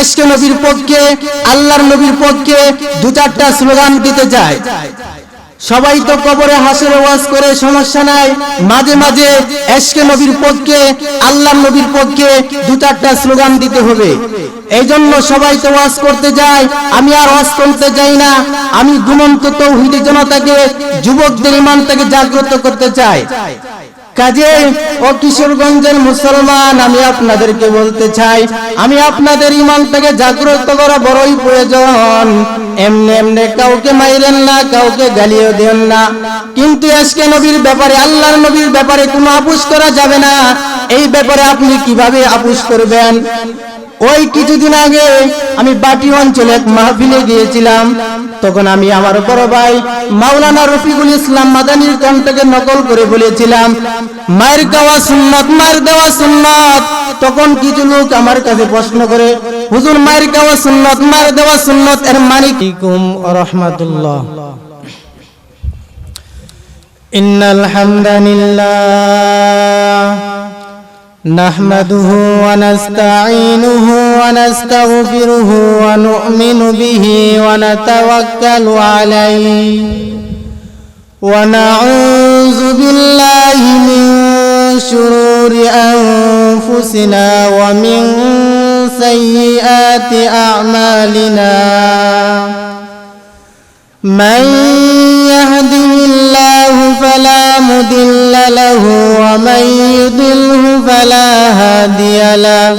SK নবীর পক্ষে, আল্লাহর নবীর পক্ষে দু চারটা স্লোগান দিতে চায় সবাই তো কবরে হাসির ওয়াজ করে, সমস্যা নাই। মাঝে মাঝে এসকে নবীর পক্ষে আল্লাহ নবীর পক্ষে দু চারটা স্লোগান দিতে হবে। এই জন্য সবাই তো ওয়াজ করতে যায়। আমি আর ওয়াজ করতে যাই না। আমি গুণন্ত তৌহিদি জনতাকে, যুবকদের ইমানটাকে জাগ্রত করতে চাই। কাজে, ও কিশোরগঞ্জের মুসলমান, আমি আপনাদেরকে বলতে চাই, আমি আপনাদের ইমানটাকে জাগ্রত করা বড়ই প্রয়োজন। এমনি এমনি কাউকে মাইরেন না, কাউকে দেন না। কিন্তু আজকে ব্যাপারে, আল্লাহর নবীর ব্যাপারে কোনো আপুস করা যাবে না। এই ব্যাপারে আপনি কীভাবে আপুস করবেন? ওই কিছুদিন আগে আমি বাটি অঞ্চলে এক মাহফিলে গিয়েছিলাম। তখন আমি আমার বড় ভাই মাওলানা রফিকুল ইসলাম মাদানির কণ্ঠকে নকল করে বলেছিলাম মায়ের দেওয়া সুন্নত মায়ের দেওয়া সুন্নত তখন কিছু লোক আমার কাছে প্রশ্ন করে হুজুর মায়ের দেওয়া সুন্নত মায়ের দেওয়া সুন্নত এর মানে কি রহমাতুল্লাহ إن الحمد لله نحمده ونستعينه ونستغفره ونؤمن به ونتوكل عليه. ونعوذ بالله من شرور أنفسنا ومن سيئات أعمالنا. من يهده الله فلا مضل له ومن يضله فلا هادي له.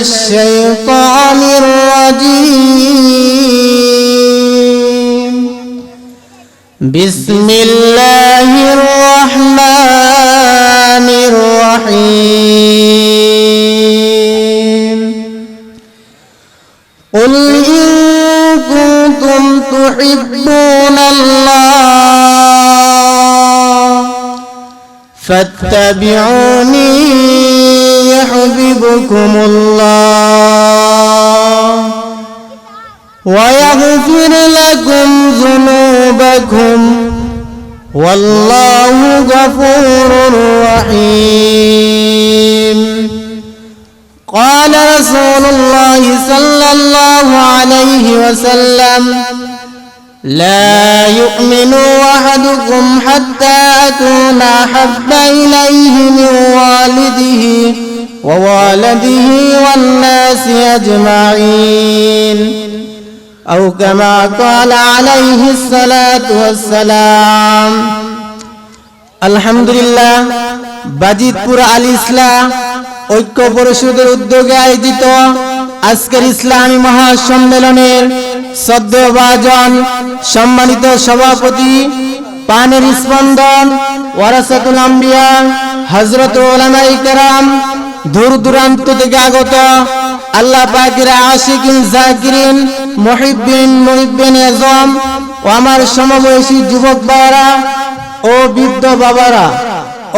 الشيطان الرجيم. بسم الله الرحمن الرحيم. قل إن كنتم تحبون الله فاتبعوني ويغفر لكم ذنوبكم والله غفور رحيم. قال رسول الله صلى الله عليه وسلم لا يؤمن أحدكم حتى أكون أحب إليه من والده ووالده والناس أجمعين. أو كما قال عليه الصلاة والسلام আলহামদুলিল্লাহ বাজিতপুর আল ইসলাম ঐক্য পরিষদের উদ্যোগে আয়োজিত আজকের ইসলামী মহাসম্মেলনের সদ্যভাজন সম্মানিত সভাপতি পানের স্পন্দন ওয়ারাসাতুল আম্বিয়া হজরত ওলামাই কেরাম দূর দূরান্ত থেকে আগত আল্লাহ পাকের আশিকিন, জাকিরিন মহিবিন মহিবিন এজম ও আমার সমবয়সী যুবক বাবারা ও বৃদ্ধ বাবারা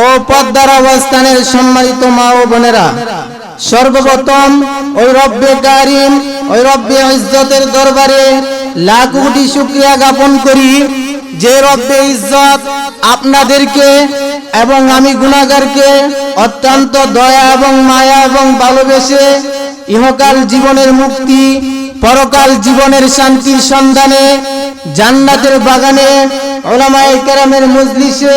ও পদ্মার অবস্থানের সম্মানিত মা ও বোনেরা, সর্বপ্রথম ওই রব্বে কারিম, ওই রব্বে ইজ্জতের দরবারে লাখ কোটি শুক্রিয়া জ্ঞাপন করি যে রব্বে ইজ্জত আপনাদেরকে এবং আমি গুণাগারকে অত্যন্ত দয়া এবং মায়া এবং ভালোবেসে ইহকাল জীবনের মুক্তি, পরকাল জীবনের শান্তির সন্ধানে, জান্নাতের বাগানে ওলামায়ে কেরামের মজলিসে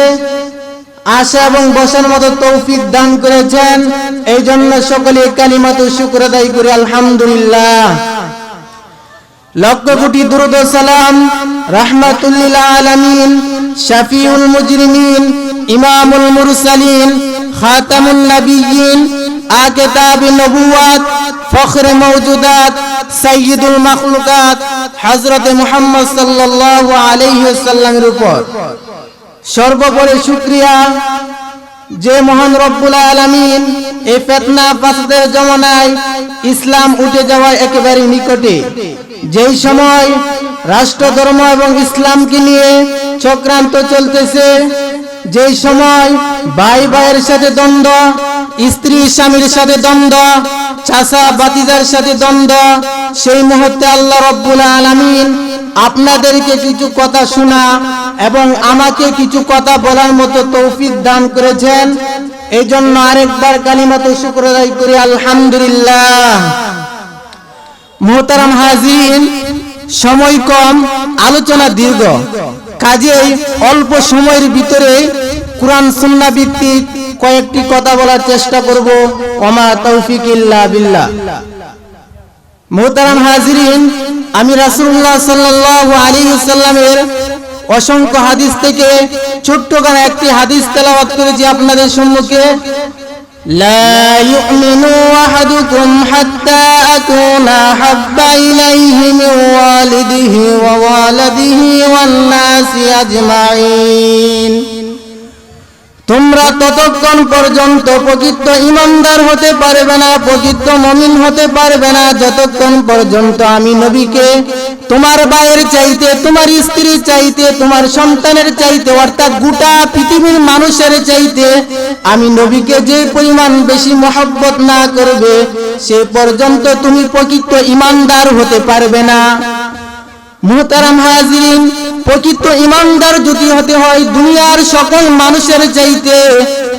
আসা এবং বসার মতো তৌফিক দান করেছেন। এই জন্য সকলে কালিমাত শুক্র আদায় করি, আলহামদুলিল্লাহ। লক্ষ কোটি দুরুদ সালাম রাহমাতুল্লিল আলামিন, শাফিউল মুজরিমিন ইমামুল মুরসালিন, খাতামুন নবিয়্যিন আকিতাব নবুয়াত ফখর মওজুদাত, সাইয়্যিদুল মাখলুকাত, হযরত মুহাম্মদ সাল্লাল্লাহু আলাইহি ওয়াসাল্লামের উপর। সর্বোপরি শুকরিয়া যে মহান রব্বুল আলামিন এই ফেতনা ফাসাদের জমানায় ইসলাম উঠে যাওয়ার একেবারে নিকটে, যেই সময় রাষ্ট্র ধর্ম এবং ইসলামকে নিয়ে চক্রান্ত চলতেছে যেই সময় ভাই ভাইয়ের সাথে দ্বন্দ্ব, স্ত্রী স্বামীর সাথে দ্বন্দ্ব চাষা বাতিদার সাথে দ্বন্দ্ব, সেই মুহূর্তে আল্লাহ রব্বুল আলামিন আপনাদেরকে কিছু কথা শোনা এবং আমাকে কিছু কথা বলার মতো তৌফিক দান করেছেন। এই জন্য আরেকবার কালিমাত শুক্র আদায় করি, আলহামদুলিল্লাহ। মোহতারাম হাজিন সময় কম, আলোচনা দীর্ঘ। কাজেই অল্প সময়ের ভিতরে কোরআন সুন্না ভিত্তিক কয়েকটি কথা বলার চেষ্টা করব ওমা তৌফিক ইল্লা বিল্লাহ মোহতারাম হাজিরিন আমি রাসূলুল্লাহ সাল্লাল্লাহু আলাইহি সাল্লামের অসংখ্য হাদিস থেকে ছোট্ট করে একটি হাদিস তেলাওয়াত করেছি আপনাদের সম্মুখে لا يؤمن أحدكم حتى أكون أحب إليه من والده ووالده والناس أجمعين তোমরা ততক্ষণ পর্যন্ত প্রকৃত ইমানদার হতে পারবে না, প্রকৃত মমিন হতে পারবে না। যতক্ষণ পর্যন্ত আমি নবীকে তোমার ভাইয়ের চাইতে, তোমার স্ত্রীর চাইতে, তোমার সন্তানের চাইতে, অর্থাৎ গোটা পৃথিবীর মানুষের চাইতে আমি নবীকে যে পরিমাণ বেশি মহব্বত না করবে, সে পর্যন্ত তুমি প্রকৃত ইমানদার হতে পারবে না। মুহতারাম হাজিরিন, প্রকৃত ইমানদার যদি হতে হয় দুনিয়ার সকল মানুষের চাইতে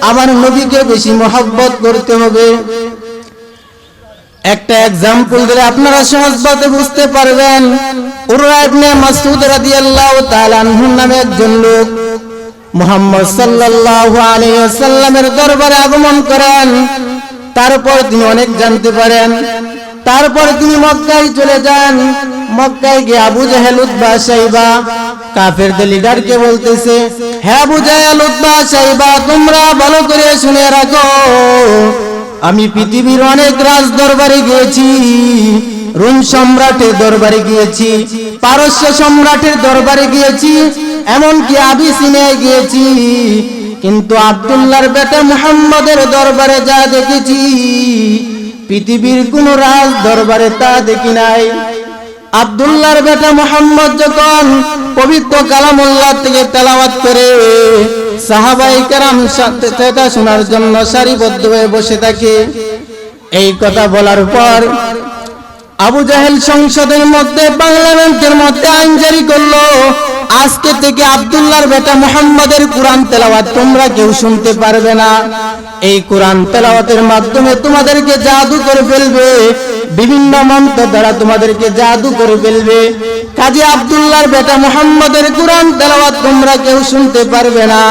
আমার নবীকে বেশি মহব্বত করতে হবে। একটা এক্সাম্পল দিলে আপনারা বুঝতে পারবেন। আগমন করেন। তারপর তিনি অনেক জানতে পারেন। তারপর তিনি মক্কায় চলে যান। মক্কায় গিয়ে আবু জাহেল উতবা সাইবা, কাফেরদের লিডারকে বলতেছে হ্যাঁ আবু জাহেল উতবা সাইবা, তোমরা ভালো করে শুনে রাখো। আমি পৃথিবীর অনেক রাজ দরবারে গিয়েছি, রোম সম্রাটের দরবারে গিয়েছি, পারস্য সম্রাটের দরবারে গিয়েছি, এমনকি আবিসিনিয়ায় গিয়েছি। কিন্তু আব্দুল্লাহর বেটা মুহাম্মদের দরবারে যা দেখেছি, পৃথিবীর কোন রাজ দরবারে তা দেখি নাই। আব্দুল্লাহর বেটা মোহাম্মদ যখন পবিত্র কালামুল্লাহ থেকে তেলাওয়াত করে সাহাবাই কারাম সেটা শোনার জন্য সারিবদ্ধ হয়ে বসে থাকে। এই কথা বলার পর আবু জাহেল সংসদের মধ্যে, পার্লামেন্টের মধ্যে আইন জারি করল। আজকে থেকে আব্দুল্লাহর বেটা মোহাম্মদের কোরআন তেলাওয়াত তোমরা কেউ শুনতে পারবে না। এই কোরআন তেলাওয়াতের মাধ্যমে তোমাদেরকে জাদু করে ফেলবে। বিভিন্ন মন্ত্র দ্বারা তোমাদেরকে জাদু করে ফেলবে। কাজী আব্দুল্লাহর বেটা মোহাম্মদের কোরআন তেলাওয়াত তোমরা কেউ শুনতে পারবে না।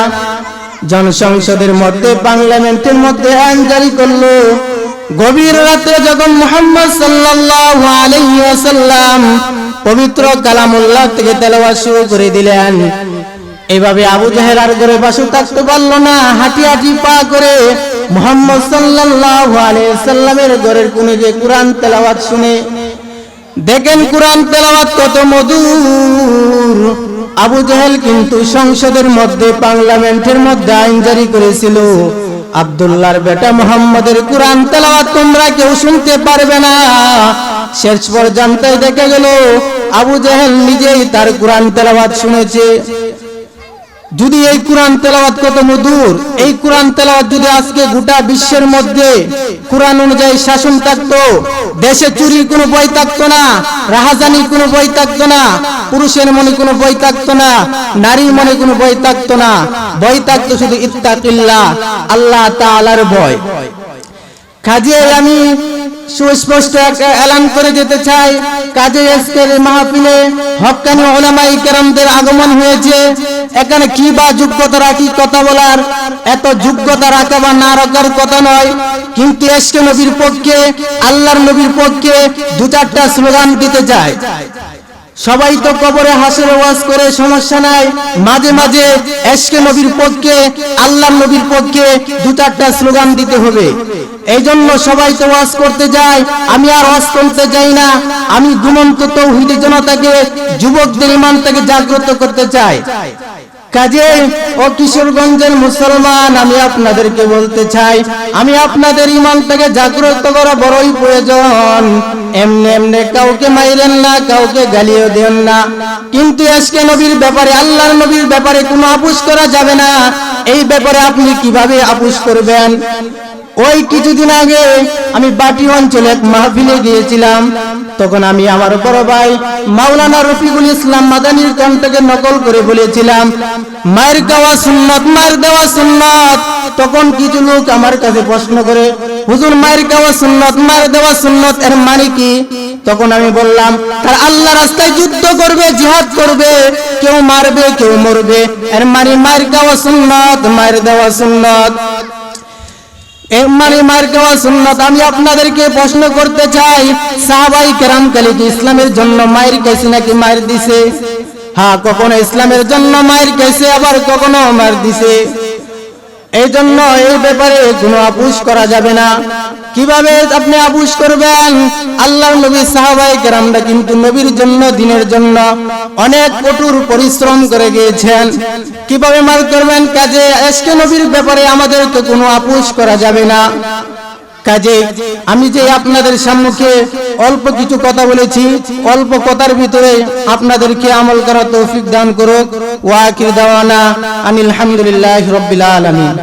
জনসংসদের মধ্যে, পার্লামেন্টের মধ্যে আইন জারি করল। গভীর রাতে যখন মোহাম্মদ সাল্লাল্লাহু আলাইহি ওয়াসাল্লাম পবিত্র কালামুল্লাহ থেকে তেলাওয়াত শুরু করে দিলেন। এইভাবে আবু জাহেল আর ঘরে বাসু থাকতে পারল না, হাঁটি পা করে মোহাম্মদ সাল্লাল্লাহু সাল্লামের ঘরের কোণে যে কোরআন তেলাওয়াত শুনে, দেখেন কোরআন তেলাওয়াত কত মধুর। আবু জাহেল কিন্তু সংসদের মধ্যে, পার্লামেন্টের মধ্যে আইন জারি করেছিল। আব্দুল্লাহর বেটা মোহাম্মদের কোরআন তেলাওয়াত তোমরা কেউ শুনতে পারবে না। শেষ পর্যন্ত দেখে গেল, আবু জাহেল নিজেই তার কোরআন তেলাওয়াত শুনেছে। যদি এই কোরআন তেলাওয়াত কত মধুর, এই কোরআন তেলাওয়াত যদি আজকে গোটা বিশ্বের মধ্যে কোরআন অনুযায়ী শাসন থাকতো, দেশে চুরির কোনো বই থাকতো না, রাহাজানির কোনো বই থাকতো না, পুরুষের মনে কোনো বই থাকতো না, নারীর মনে কোনো বই থাকতো না বই থাকতো শুধু ইত্তাকিল্লাহ, আল্লাহ তাআলার ভয়। কাজে আমি সুস্পষ্ট একটা এলান করে যেতে চাই। কাজে আজকের মাহফিলে হকানি ওলামাই কেরামদের আগমন হয়েছে। এখানে কি বা যোগ্যতা রাখি কথা বলার? এত যোগ্যতা রাখা বা না রাখার কথা নয়। কিন্তু এসকে নবীর পক্ষে, আল্লাহর নবীর পক্ষে দু চারটা স্লোগান দিতে চায়। সবাই তো কবরে হাসের ওয়াজ করে, সমস্যা নাই। মাঝে মাঝে এসকে নবীর পক্ষে আল্লাহ নবীর পক্ষে দু চারটা স্লোগান দিতে হবে। এই জন্য সবাই তো ওয়াজ করতে যায়। আমি আর ওয়াজ করতে যাই না। আমি গুমন্ত তৌহিদি জনতাকে, যুবকদের ইমান থেকে জাগ্রত করতে চাই। কাজে ও কিশোরগঞ্জের মুসলমান, আমি আপনাদেরকে বলতে চাই, আমি আপনাদের ইমান থেকে জাগ্রত করা বড়ই প্রয়োজন। এমনি এমনি কাউকে মাইরেন না, কাউকে গালিও দেন না। কিন্তু আজকে নবীর ব্যাপারে, আল্লাহর নবীর ব্যাপারে কোনো আপুস করা যাবে না। এই ব্যাপারে আপনি কীভাবে আপুস করবেন? ওই কিছুদিন আগে আমি বাটি অঞ্চলে এক মাহফিলে গিয়েছিলাম। তখন আমি আমার বড় ভাই মাওলানা রফিকুল ইসলাম মাদানির কণ্ঠকে নকল করে বলেছিলাম, মায়ের দেওয়া সুন্নত, মায়ের দেওয়া সুন্নত। তখন কিছু লোক আমার কাছে প্রশ্ন করে, হুজুর, মায়ের দেওয়া সুন্নত, মায়ের দেওয়া সুন্নত, এর মানে কি? তখন আমি বললাম, তার আল্লাহ রাস্তায় যুদ্ধ করবে, জিহাদ করবে, কেউ মারবে, কেউ মরবে। এর মানে মায়ের দেওয়া সুন্নত, মায়ের দেওয়া সুন্নত। মানে মার আমি আপনাদেরকে প্রশ্ন করতে চাই কি ইসলামের জন্য মায়ের নাকি হ্যাঁ কখনো ইসলামের জন্য মায়ের কেসে, আবার কখনো মায়ের দিছে? এই জন্য এই ব্যাপারে কোনো আপুস করা যাবে না। কীভাবে আপনি আপুস করবেন? আল্লাহ নবী সাহাবাই কেরামরা কিন্তু নবীর জন্য, দিনের জন্য অনেক কঠোর পরিশ্রম করে গিয়েছেন। কীভাবে মার করবেন? কাজে এসকে নবীর ব্যাপারে আমাদের তো কোনো আপুস করা যাবে না। কাজে আমি যে আপনাদের সম্মুখে অল্প কিছু কথা বলেছি। অল্প কথার ভিতরে আপনাদেরকে আমল করা তৌফিক দান করুক। ওয়াকির দাওয়ানা আনিল হামদুলিল্লাহ রব্বিল আলামিন।